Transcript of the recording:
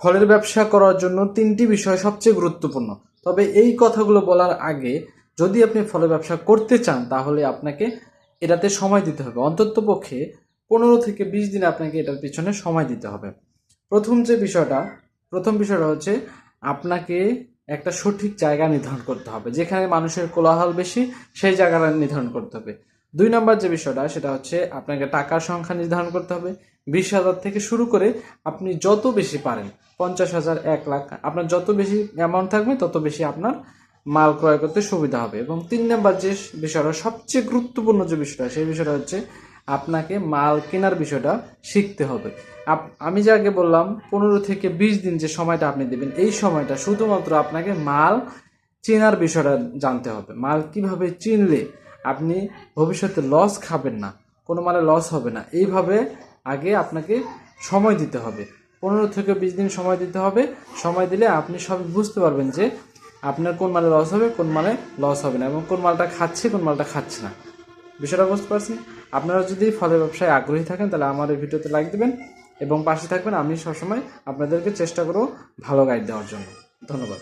ফলের ব্যবসা করার জন্য তিনটি বিষয় সবচেয়ে গুরুত্বপূর্ণ। তবে এই কথাগুলো বলার আগে যদি আপনি ফলের ব্যবসা করতে চান, তাহলে আপনাকে এটাতে সময় দিতে হবে। অন্তত পক্ষে পনেরো থেকে বিশ দিন আপনাকে এটার পিছনে সময় দিতে হবে। প্রথম যে বিষয়টা, প্রথম বিষয়টা হচ্ছে আপনাকে একটা সঠিক জায়গা নির্ধারণ করতে হবে। যেখানে মানুষের কোলাহল বেশি, সেই জায়গাটা নির্ধারণ করতে হবে। দুই নম্বর যে বিষয়টা, সেটা হচ্ছে আপনাকে টাকার সংখ্যা নির্ধারণ করতে হবে। বিশ হাজার থেকে শুরু করে আপনি যত বেশি পারেন, পঞ্চাশ হাজার, এক লাখ, আপনার যত বেশি অ্যামাউন্ট থাকবে, তত বেশি আপনার মাল ক্রয় করতে সুবিধা হবে। এবং তিন নম্বর যে বিষয়টা, সবচেয়ে গুরুত্বপূর্ণ যে বিষয়টা, সেই বিষয়টা হচ্ছে আপনাকে মাল কেনার বিষয়টা শিখতে হবে। আমি যে আগে বললাম, পনেরো থেকে বিশ দিন যে সময়টা আপনি দেবেন, এই সময়টা শুধুমাত্র আপনাকে মাল চেনার বিষয়টা জানতে হবে। মাল কীভাবে চিনলে আপনি ভবিষ্যতে লস খাবেন না, কোনো মালে লস হবে না। এইভাবে আগে আপনাকে সময় দিতে হবে। পনেরো থেকে বিশ দিন সময় দিতে হবে। সময় দিলে আপনি সব বুঝতে পারবেন যে আপনার কোন মালে লস হবে, কোন মালে লস হবে না এবং কোন মালটা খাচ্ছে, কোন মালটা খাচ্ছে না। বিষয়টা বুঝতে পারছেন? আপনারা যদি ফলের ব্যবসায় আগ্রহী থাকেন, তাহলে আমার এই ভিডিওতে লাইক দেবেন এবং পাশে থাকবেন। আমি সবসময় আপনাদেরকে চেষ্টা করব ভালো গাইড দেওয়ার জন্য। ধন্যবাদ।